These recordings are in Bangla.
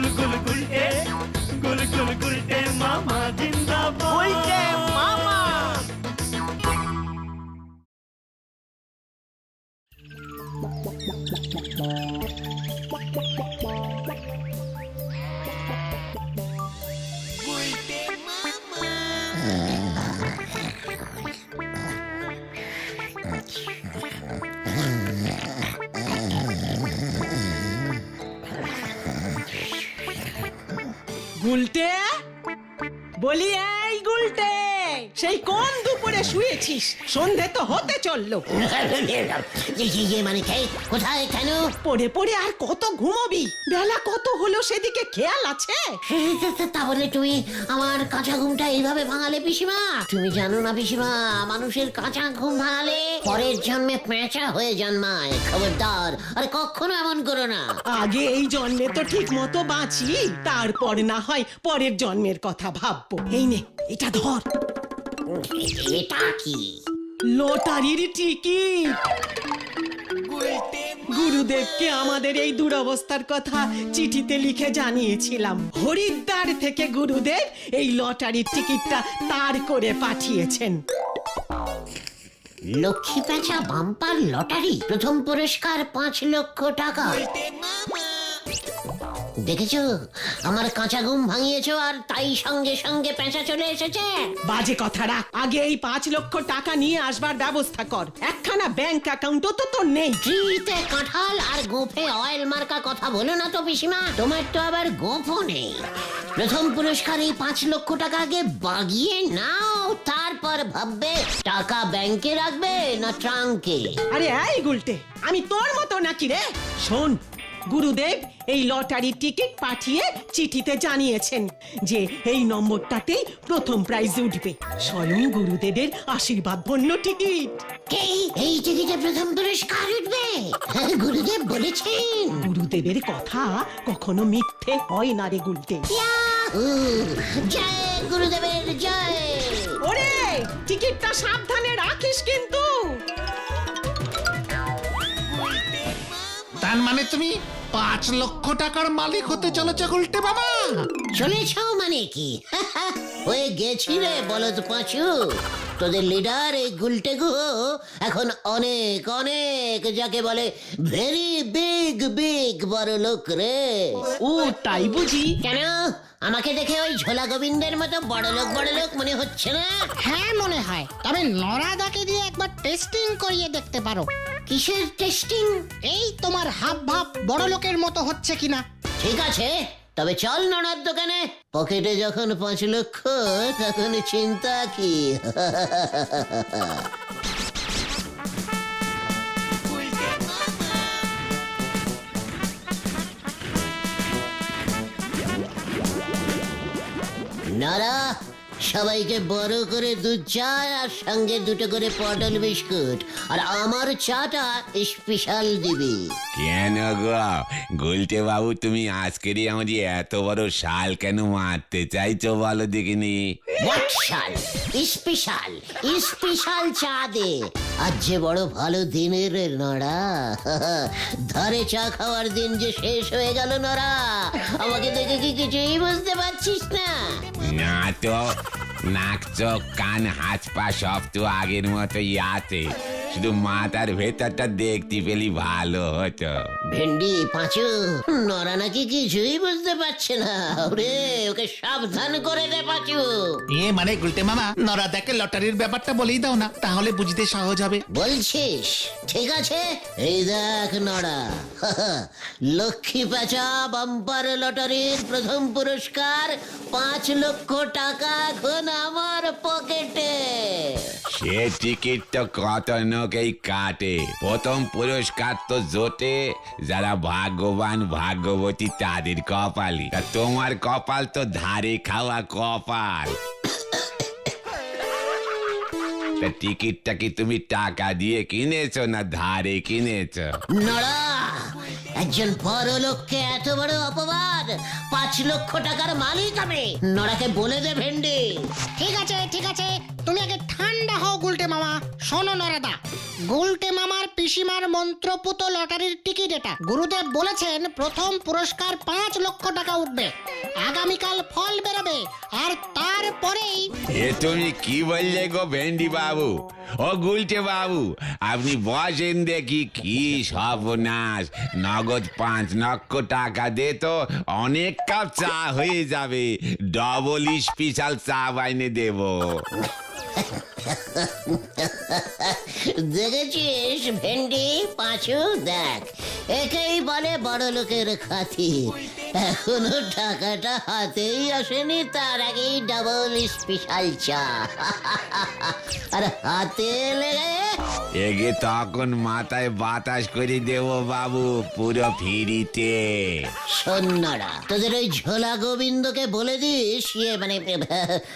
গুল গুল গুলটে গুল গুল গুলটে মামা জিন্দাবাদ। মামা। গুলটে বলি এই গুলটে সেই কোন দুপুরে শুয়েছিস? সন্ধে তো হতে চলল। ইয়ে মানে কে? কোথায় কেন? পড়ে পড়ে আর কত ঘুমোবি? বেলা কত হলো সেদিকে খেয়াল আছে? তাহলে তুমি আমার কাঁচা ঘুমটা এইভাবে ভাঙালে পিসিমা? তুমি জানো না পিসিমা মানুষের কাঁচা ঘুম ভাঙালে পরের জন্মে পেঁচা হয়ে জন্মায় খবরদার। আর কখনো এমন করো না। আগে এই জন্মে তো ঠিক মতো বাঁচি তারপর না হয় পরের জন্মের কথা ভাববো। এই নে এটা ধর। এটা কি? লটারির টিকিট। গুরুদেবকে আমাদের এই দুরবস্থার কথা চিঠিতে লিখে জানিয়েছিলাম। হরিদ্বার থেকে গুরুদেব এই লটারির টিকিটটা তার করে পাঠিয়েছেন। লক্ষ্মী পেঁচা বাম্পার লটারি প্রথম পুরস্কার পাঁচ লক্ষ টাকা। দেখেছ? আমার কাঁচা ঘুম ভাঙিয়েছো আর তাই সঙ্গে সঙ্গে পেঁচা চলে এসেছে। বাজে কথা রাখ। আগে এই পাঁচ লক্ষ টাকা নিয়ে আসবার ব্যবস্থা কর। একখানা ব্যাংক অ্যাকাউন্টও তো তোর নেই। ট্রিতে কাঁঠাল আর গোফে অয়েল মার্কা কথা বলো না তো পিসিমা। তোমার তো আবার গোফও নেই। প্রথম পুরস্কার এই পাঁচ লক্ষ টাকা আগে বাগিয়ে নাও তারপর ভাববে টাকা ব্যাংকে রাখবে না ট্রাঙ্কে। আরে এই গুলটে আমি তোর মতো নাকি রে? শোন গুরুদেব এই লটারির টিকিট পাঠিয়ে চিঠিতে জানিয়েছেন যে এই নম্বরটাতেই প্রথম প্রাইজ উঠবে। স্বয়ং গুরুদেবের আশীর্বাদ ধন্য টিকিট। কে? এই টিকিটে প্রথম পুরস্কার উঠবে? হ্যাঁ, গুরুদেব বলেছেন। গুরুদেবের কথা কখনো মিথ্যে হয় না রে ইয়াহু! জয় গুরুদেবের জয়! ওরে টিকিটটা সাবধানে রাখিস কিন্তু। তার মানে তুমি পাঁচ লক্ষ টাকার মালিক হতে চলেছ উল্টে বাবা। চলেছ মানে কি? হয়ে গেছি রে বলদ পাঁচু। তোদের লিডার এই গুলটে গুহ এখন অনেক অনেক যাকে বলে ভেরি বিগ বিগ বড় লোক রে। ও তাই বুঝি। কেন? আমাকে দেখে ওই ঝোলা গোবিন্দের মতো বড় লোক বড় লোক মনে হচ্ছে না? হ্যাঁ মনে হয়। তবে নরাদাকে দিয়ে একবার টেস্টিং করিয়ে দেখতে পারো। কিসের টেস্টিং এই তোমার হাব ভাব বড় লোকের মতো হচ্ছে কিনা? ঠিক আছে, তবে চল নড়ার দোকানে। পকেটে যখন পাঁচ লক্ষ, তখন চিন্তা কি? নারা সবাইকে বড় করে দুধ চা আর সঙ্গে দুটো করে পটল বিস্কুট। আর আমার চাটা স্পেশাল দিবি। কেন গো? গুলটে বাবু তুমি আজকেরই আমাদের এত বড় শাল কেন মারতে চাইছো বলো দেখিনি? শাল? স্পেশাল স্পেশাল চা দে। আজ যে বড় ভালো দিনের নড়া ধারে চা খাওয়ার দিন যে শেষ হয়ে গেল নড়া আমাকে দেখে কি কিছুই বুঝতে পারছিস না। না তো নাক চোখ কান হাত পা সব তো আগের মতোই আছে শুধু মাথার ভেতরটা দেখতে পেলি ভালো হতো। ভেন্ডি পাঁচু নড়া নাকি কিছুই বুঝতে পারছে না। ওরে ওকে সাবধান করে দে পাঁচু। এ মানে গুলটে মামা নরাদাকে লটারির ব্যাপারটা বলেই দাও না তাহলে বুঝতে সহজ হবে। বলছিস? ঠিক আছে? এই দেখ নড়া লক্ষ্মী পেঁচা বাম্পার লটারির প্রথম পুরস্কার পাঁচ লক্ষ টাকা এখন আমার পকেটে। সে টিকিট তো কত ন জনকেই কাটে। প্রথম পুরস্কার তো জোটে যারা ভাগ্যবান ভাগ্যবতী তাদের কপালি। তা তোমার কপাল তো ধারে খাওয়া কপাল। তা টিকিটটা কি তুমি টাকা দিয়ে কিনেছো না ধারে কিনেছো? নড়া একজন বড় লোককে এত বড় অপবাদ পাঁচ লক্ষ টাকার মালিক আমি। নড়াকে বলে দে ভেন্ডি। ঠিক আছে ঠিক আছে। তুমি আগে ঠান্ডা হও গুলটে মামা। শোনো নরাদা। গুলটে মামার পিসিমার মন্ত্রপুত লটারির টিকিট এটা। গুরুদেব বলেছেন, প্রথম পুরস্কার পাঁচ লক্ষ টাকা উঠবে। আগামীকাল ফল বেরোবে, আর তারপরেই এ তুমি কি বললে গো ভেন্ডি বাবু? ও গুলটে বাবু, আপনি বসেন দেখি কি সর্বনাশ। নগদ পাঁচ লক্ষ টাকা দে তো, অনেক কাপ চা হয়ে যাবে। ডবল স্পেশাল চা বাইনে দেবো। দেখেছিস ভেন্ডি? পাঁচু দেখ একেই বলে বড় লোকের খাতির এখনও টাকাটা হাতেই আসেনি তার আগেই ডাবল স্পেশাল চা আর হাতে লেগে এগে তখন মাথায় বাতাস করে দেবো বাবু পুরো ফিরিতে। সন্ন্যারা তোদের ওই ঝোলা গোবিন্দকে বলে দিস ইয়ে মানে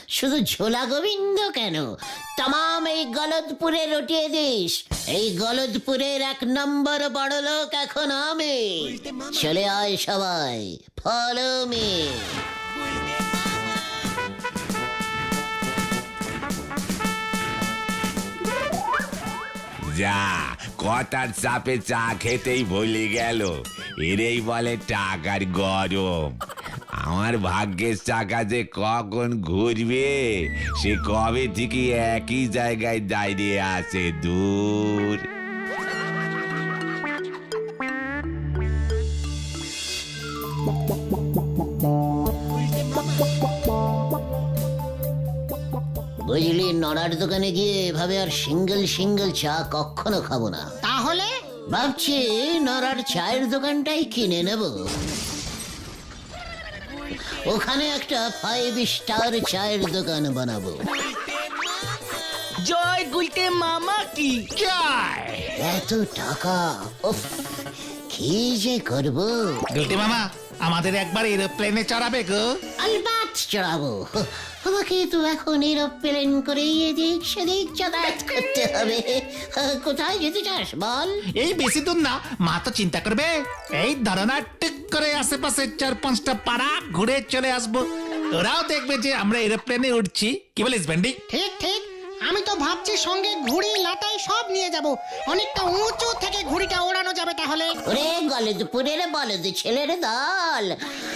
শুধু ঝোলা গোবিন্দ কেন? তাম এই গলদপুরে রটিয়ে দিস এই গলদপুরের এক নম্বর বড় লোক এখন আমি চলে আয় সবাই ফলো মি যা কথার চাপে চা খেতেই ভুলে গেল। এরেই বলে টাকার গরম। আমার ভাগ্যের চাকা যে কখন ঘুরবে সে কবে থেকে একই জায়গায় দাঁড়িয়ে আছে দূর? বুঝলি নড়ার দোকানে গিয়ে এভাবে আর সিঙ্গেল সিঙ্গেল চা কখনো খাব না। তাহলে? ভাবছি নড়ার চায়ের দোকানটাই কিনে নেব। ওখানে একটা ফাইভ স্টার চায়ের দোকান বানাবো। জয় গুলতে মামা কি? এত টাকা উফ কি যে করব? গুলতে মামা আমাদের একবার এরোপ্লেনে চড়াবে গো। আলবাত চড়াবো আমাকে তো এখন এরোপ্লেন করে এদিক সেদিক যাতায়াত করতে হবে। কোথায় যেতে চাস বল। এই বেশি দূর না মা তো চিন্তা করবে। এই ধারণা ঠিক করে আশেপাশে চার পাঁচটা পাড়া ঘুরে চলে আসব। ওরাও দেখবে যে আমরা এরোপ্লেনে উঠছি। কি বলিস ভেন্ডি? ঠিক ঠিক। আমি তো ভাবছি সঙ্গে ঘুড়ি লাটাই সব নিয়ে যাব। অনেকটা উঁচু থেকে ঘুড়িটা ওড়ানো যাবে তাহলে। ওরে গলদপুরের বলদ ছেলের দল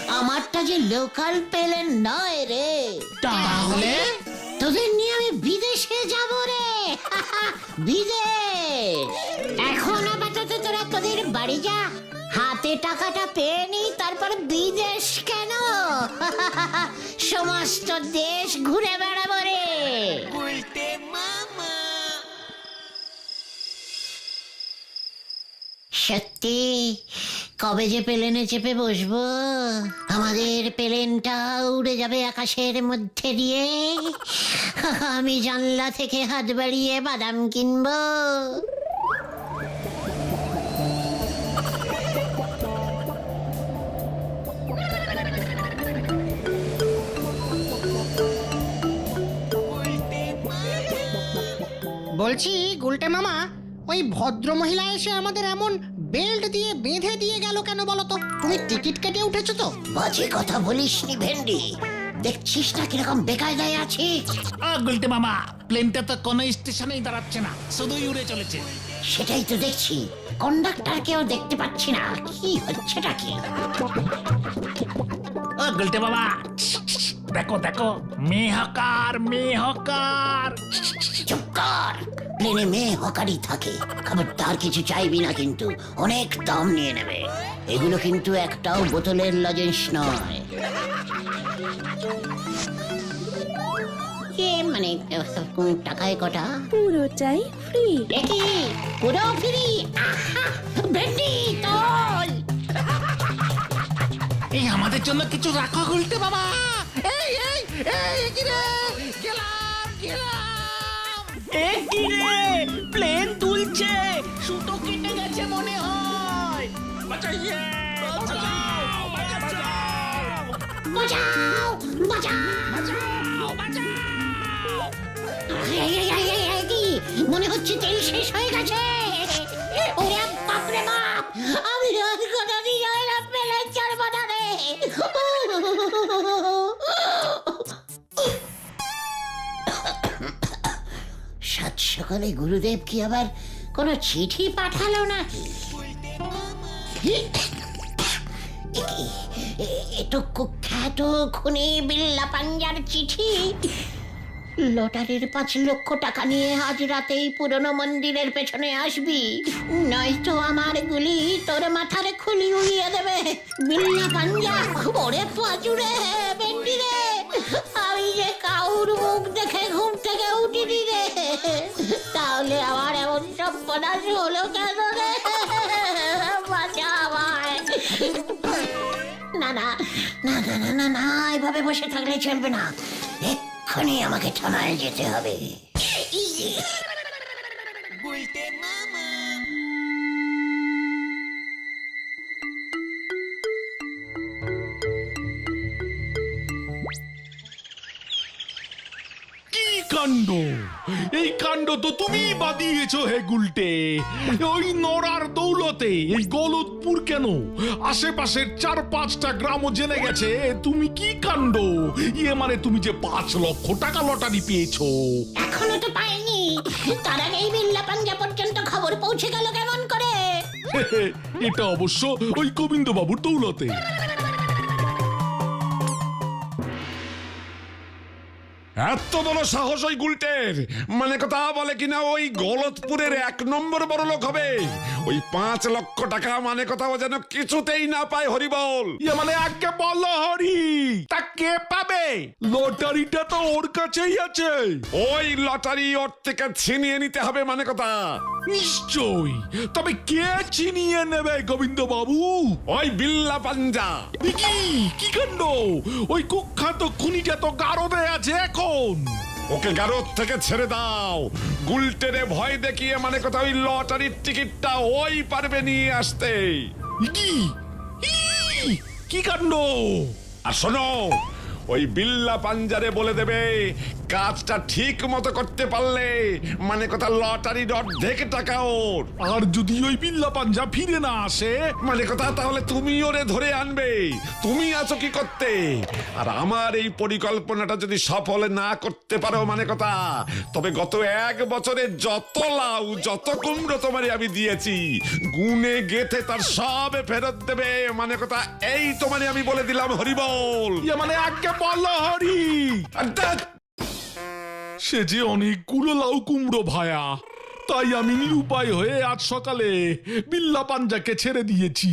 আমারটা যে লোকাল পেলেন নয় রে। তাহলে? তোদের নিয়ে আমি বিদেশে যাব রে। বিদেশ। এখন আপাতত তোরা তোদের বাড়ি যা। হাতে টাকাটা পেয়ে নি তারপর বিদেশ কেন? সমস্ত দেশ ঘুরে বেড়াবো রে। সত্যি? কবে যে প্লেনে চেপে বসবো? আমাদের প্লেনটা উড়ে যাবে আকাশের মধ্যে দিয়ে। আমি জানলা থেকে হাত বাড়িয়ে বাদাম কিনবো। বলছি গুলটে মামা ওই ভদ্র মহিলা এসে আমাদের এমন বেল্ট দিয়ে বেঁধে দিয়ে গেল কেন বলো তো? তুমি টিকিট কেটে উঠেছো তো? বাজে কথা বলিস নি ভেন্ডি। দেখছিস না কীরকম বেকায়দায় আছি? গুলটে মামা প্লেনটা তো কোনো স্টেশনেই দাঁড়াচ্ছে না শুধুই উড়ে চলেছে। সেটাই তো দেখছি কন্ডাক্টরকেও দেখতে পাচ্ছি না কি হচ্ছেটা কি? ও গুলটে বাবা দেখো দেখো মেহকার মেহকার। প্লেনে মেয়ে হকারি থাকে। খাবার তার কিছু চাইবি না কিন্তু অনেক দাম নিয়ে নেবে। এগুলো কিন্তু একটাও বোতলের লজেন্স নয়। এ মানে কোন টাকায় কটা? পুরোটাই ফ্রি। দেখি পুরো ফ্রি। ভেন্ডি তোল এই আমাদের জন্য কিছু রাখো বাবা। এই এই এই কি রে? গেলাম গেলাম। প্লেন সুতো গেছে মনে হয়? মনে হচ্ছে তেল শেষ হয়ে গেছে। সকালে গুরুদেব কি আবার কোনো চিঠি পাঠালো নাকি? এ কি? এ- এ তো কুখ্যাত খুনি বিল্লা পাঞ্জার চিঠি। লটারির পাঁচ লক্ষ টাকা নিয়ে আজ রাতেই পুরনো মন্দিরের পেছনে আসবি। নয়তো আমার গুলি তোর মাথার খুলি উড়িয়ে দেবে। বিল্লা পাঞ্জা ওরে পাচুরে বেন্ডি না এভাবে বসে থাকলে চলবে না। এক্ষুনি আমাকে থানায় যেতে হবে। কাণ্ড তো তুমি বাদিয়েছো হে গুলটে। ওই নড়ার দৌলতে এই গলতপুর কেন? আশেপাশের চার পাঁচটা গ্রামও জেনে গেছে তুমি কি কাণ্ড? ইয়ে মানে তুমি যে পাঁচ লক্ষ টাকা লটারি পেয়েছ। এখনও তো পাইনি। তার আগেই বিল্লা পাঞ্জা পর্যন্ত খবর পৌঁছে গেল কেমন করে? এটা অবশ্য ওই গোবিন্দ বাবুর দৌলতে। এত বড় সাহস ওই গুলটের মানে কথা বলে কিনা ওই গলতপুরের এক নম্বর বড় লোক হবে। ওই পাঁচ লক্ষ টাকা মানে কথা ও যেন কিছুতেই না পায় হরিবল। ইয়ে মানে আগে বলো হরি তা কে পাবে? লটারিটা তো ওর কাছেই আছে। ওই লটারি ওর থেকে ছিনিয়ে নিতে হবে মানে কথা। নিশ্চয়ই। তবে কে চিনিয়ে নেবে গোবিন্দ বাবু ওই বিল্লা পাঞ্জা। কি? কি কাণ্ড? ওই কুখ্যাত খুনিটা তো গারদে আছে এখন। ওকে গারদ থেকে ছেড়ে দাও। গুলটেনে ভয় দেখিয়ে মানে কথা ওই লটারির টিকিটটা ওই পারবে নিয়ে আসতে। কি কি কাণ্ড? আর শোনো ওই বিল্লা পাঞ্জারে বলে দেবে কাজটা ঠিক মতো করতে পারলে মানে কথা লটারির অর্ধেক টাকা ওর। আর যদি ওই বিল্লা পাঞ্জা ফিরে না আসে? মানে কথা তাহলে তুমি ওরে ধরে আনবে। তুমি আছো কি করতে? আর আমার এই পরিকল্পনাটা যদি সফল না করতে পারো মানে কথা তবে গত এক বছরে যত লাউ যত কুমড়ো তোমারে আমি দিয়েছি গুনে গেথে তার সব ফেরত দেবে। মানে কথা এই তোমারে আমি বলে দিলাম হরিবল। মানে আগে বলো হরি। সে যে অনেকগুলো লাউ কুমড়ো ভায়া তাই আমি নিরুপায় হয়ে আজ সকালে বিল্লা পাঞ্জাকে ছেড়ে দিয়েছি।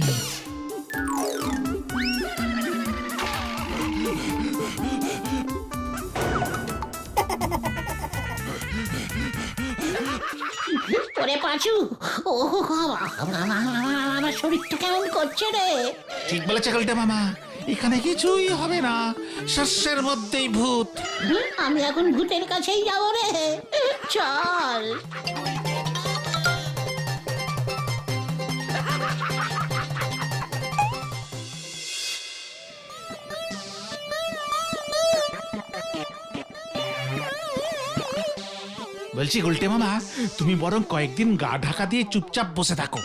ওরে পাঁচু ও আমার শরীরটা কেমন করছে রে? ঠিক বলেছে গলটে মামা। এখানে কিছুই হবে না। শস্যের মধ্যেই ভূত। আমি এখন ভূতের কাছেই যাব রে। চল। বলছি গুলটে মামা তুমি বরং কয়েকদিন গা ঢাকা দিয়ে চুপচাপ বসে থাকো।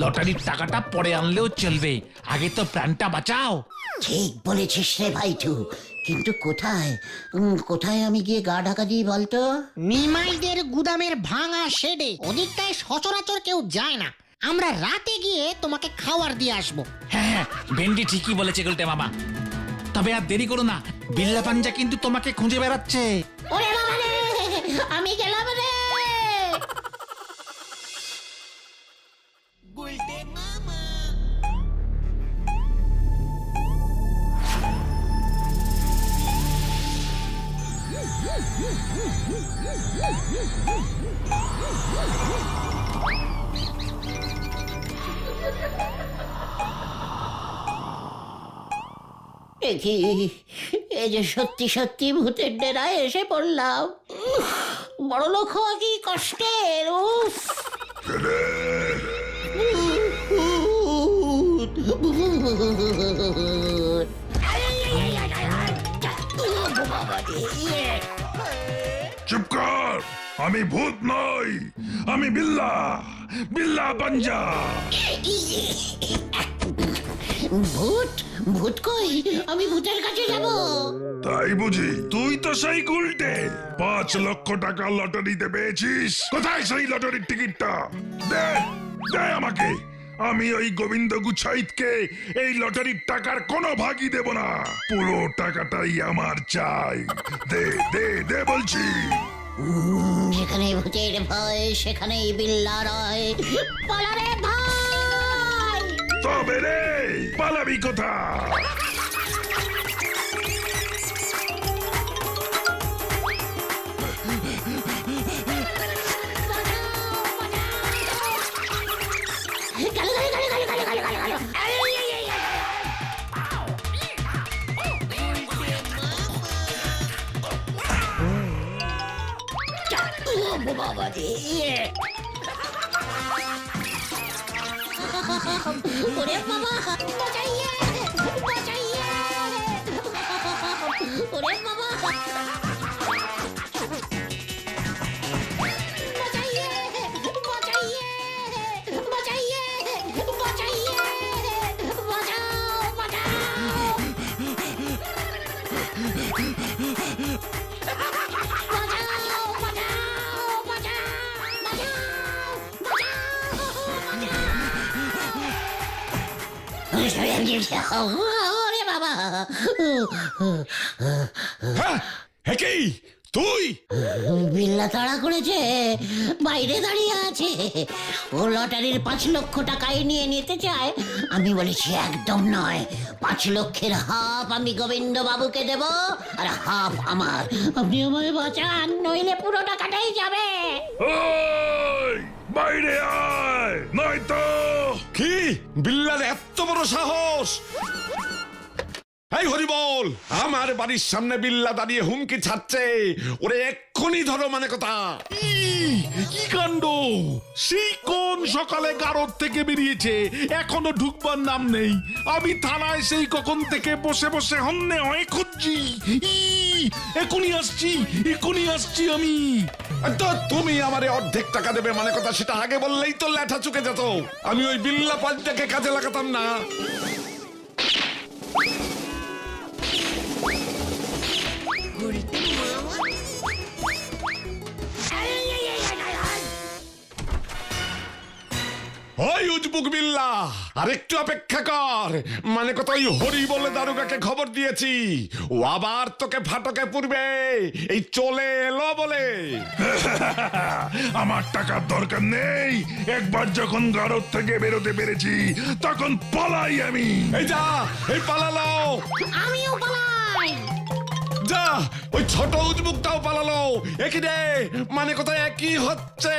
লটারির টাকাটা পরে আনলেও চলবে। আগে তো প্রাণটা বাঁচাও। ঠিক বলেছিস রে ভাইটু। কিন্তু কোথায়? উম, কোথায় আমি গিয়ে গা ঢাকা দিই বলতো? নিমাইদের গুদামের ভাঙা শেডে। ওদিকটায় সচরাচর কেউ যায় না। আমরা রাতে গিয়ে তোমাকে খাওয়ার দিয়ে আসব। হ্যাঁ হ্যাঁ ভেন্ডি ঠিকই বলেছে গুলটে মামা। তবে আর দেরি করো না। বিল্লা পাঞ্জা কিন্তু তোমাকে খুঁজে বেড়াচ্ছে। ওরে বাবা রে আমি গেলাম রে। দেখি এই যে সত্যি সত্যি ভূতের ডেরায় এসে পড়লাম। বড় লোক হওয়া কি কষ্টের? উফ। চুপ কর। আমি ভূত নই। আমি বিল্লা। বিল্লা পাঞ্জা। ভূত? ভূত কই? আমি ভূতের কাছে যাব। তাই বুঝি। তুই তো সেই গুলটে পাঁচ লক্ষ টাকা লটারিতে পেয়েছিস। কোথায় সেই লটারির টিকিটটা? দে দে আমাকে। আমি ওই গোবিন্দ গুছাইতকে এই লটারির টাকার কোনো ভাগই দেব না। পুরো টাকাটাই আমার চাই। দে দে দে বলছি। যেখানে ভূতের ভয় সেখানেই বিল্লা রয় পালারে ভাই! তবে রে পালাবি কোথায়? ওরে বাবা হ্যাঁ হে কি তুই? বিল্লা তাড়া করেছে বাইরে দাঁড়িয়ে আছে। ও লটারির পাঁচ লক্ষ টাকাই নিয়ে নিতে চায়। আমি বলেছি একদম নয়। পাঁচ লক্ষের হাফ আমি গোবিন্দ বাবুকে দেব আর হাফ আমার। আপনি আমায় বাঁচান নইলে পুরো টাকাটাই যাবে। বাইরে আয় নয়তো। কি? বিল্লার এত বড় সাহস! এই হরি বল আমার বাড়ির সামনে বিল্লা দাঁড়িয়ে হুমকি ছাড়ছে। ওরে এক্ষুনি ধরো মানে কথা। কি? কাণ্ড? সেই কোন সকালে গারদ থেকে বেরিয়েছে? এখনও ঢুকবার নাম নেই। আমি থানায় সেই কখন থেকে বসে বসে হন্যে হয়ে খুঁজছি। এখনই আসছি এখনই আসছি আমি। তো তুমি আমারে অর্ধেক টাকা দেবে মানে কথা, সেটা আগে বললেই তো ল্যাঠা চুকে যেত। আমি ওই বিল্লা পাল্টাকে কাজে লাগাতাম না। ওই উজবুক বিল্লা আরেকটু অপেক্ষা কর। মানে কত ওই হরি বলে দারুগাকে খবর দিয়েছি। ও আবার তোকে ফাটকে পুরবে। এই চলে এলো বলে। আমার টাকার দরকার নেই। একবার যখন গারদ থেকে বেরোতে পেরেছি তখন পালাই আমি। এই যা এই পালালো। আমিও পালাই। যা ওই ছোট উজবুকটাও পালালো। একই রে মানে কোথায় একই হচ্ছে।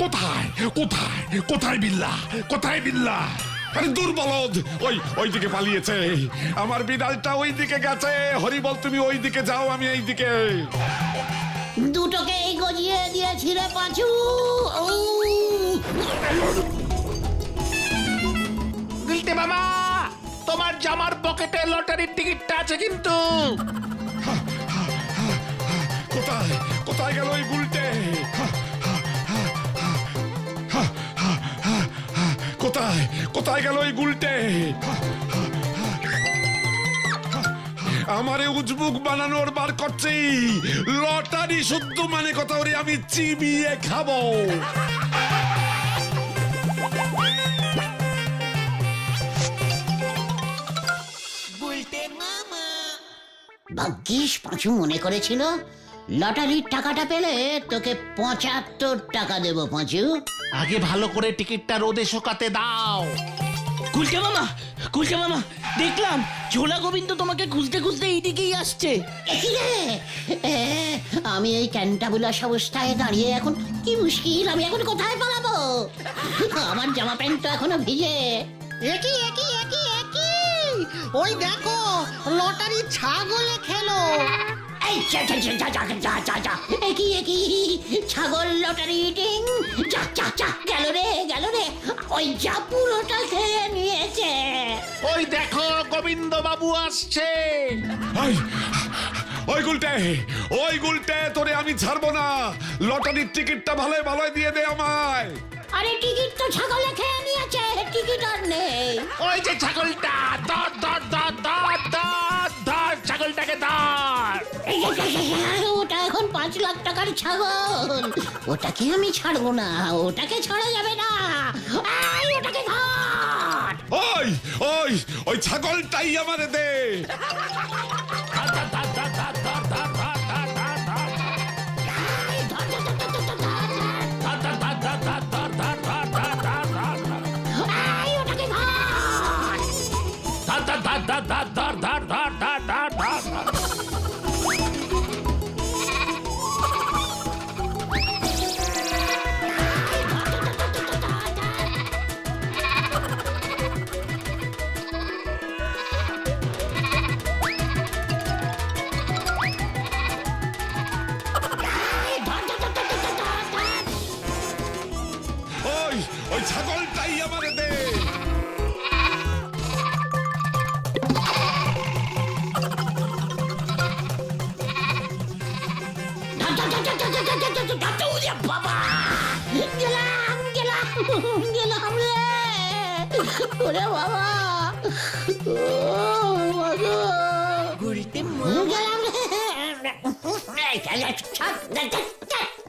কোথায়? কোথায়? কোথায় বিল্লা? কোথায় বিল্লা? আরে দুর্বলদ ওই ওই দিকে পালিয়েছে। আমার বিড়ালটা ওই দিকে গেছে। হরি বল তুমি ওই দিকে যাও আমি এই দিকে দুটোকেই গজিয়ে দিয়েছি রে পাঁচু। গুলতে মামা তোমার জামার পকেটে লটারির টিকিটটা আছে কিন্তু। কোথায়? কোথায় গেল ওই গুলটে? কোথায়? কোথায় গেল ওই গুলটে? আমারে উজবুক বানানোর বার করছি লটারি শুদ্ধ মানে কথা ওরে আমি চিবিয়ে খাব। ভাগ্যিস পাঁচু মনে করেছিল লটারির টাকাটা পেলে তোকে পঁচাত্তর টাকা দেবো পাঁচু। আগে ভালো করে টিকিটটা রোদে শোকাতে দাও। কুলকে মামা কুলকে মামা দেখলাম ঝোলা গোবিন্দ তোমাকে খুঁজতে খুঁজতে এইদিকেই আসছে। একই রে? এ, আমি এই ক্যান্টাবুলাস অবস্থায় দাঁড়িয়ে এখন কি মুশকিল আমি এখন কোথায় পালাবো? আমার জামা প্যান্ট তো এখনও ভিজে। একই একই একই একই ওই দেখো লটারি ছাগলে খেলো। ছাগল লটারি ডিং যা যা যা গেল রে গেল রে। ওই যা পুরোটা খেয়ে নিয়েছে। ওই দেখো গোবিন্দ বাবু আসছে। ওই গুলটে ওই গুলটে তোরে আমি ছাড়বো না। লটারির টিকিটটা ভালো ভালো দিয়ে দে আমায়। আরে টিকিট তো ছাগলে খেয়ে নিয়েছে টিকিট আর নেই। ওই যে ছাগলটা দর দর দর দর দর দর ছাগলটাকে দর ওটা এখন পাঁচ লাখ টাকার ছাগল। ওটাকে আমি ছাড়বো না ওটাকে ছাড়া যাবে না। এই, ওটাকে ধর। ওই ওই ওই ছাগলটাই আমারে দে।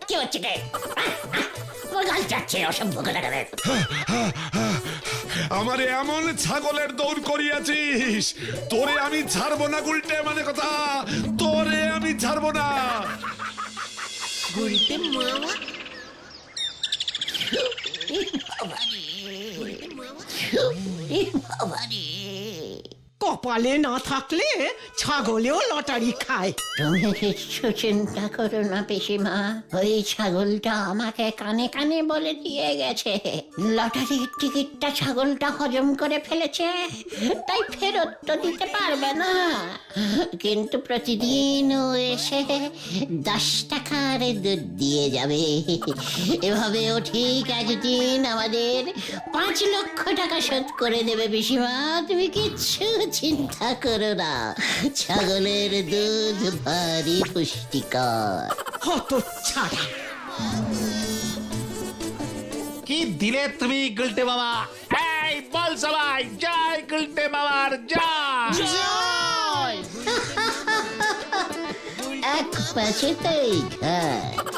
কি হচ্ছে কে আমার গাল যাচ্ছে অসভ্য কথা আমারে এমন ছাগলের দৌড় করিয়াছিস তোরে আমি ছাড়বো না গুলটে মানে কথা তোরে আমি ছাড়বো না। কপালে না থাকলে ছাগলেও লটারি খায়। তুমি কিচ্ছু চিন্তা করো না পিসিমা, ওই ছাগলটা আমাকে কানে কানে বলে দিয়ে গেছে। লটারির টিকিটটা ছাগলটা হজম করে ফেলেছে, তাই ফেরত তো দিতে পারবে না। কিন্তু প্রতিদিন ও এসে দশ টাকার দুধ দিয়ে যাবে। এভাবে ও ঠিক একদিন আমাদের পাঁচ লক্ষ টাকা শোধ করে দেবে পিসিমা, তুমি কিচ্ছু চিন্তা করো না। ছাগলের দুধ ভারী পুষ্টিকর। হত ছাড়া। কি দিলে তুমি গুলটে বাবা এই বল সবাই। জয় গুলটে মামার জয়। এক পাশেতেই গাছ।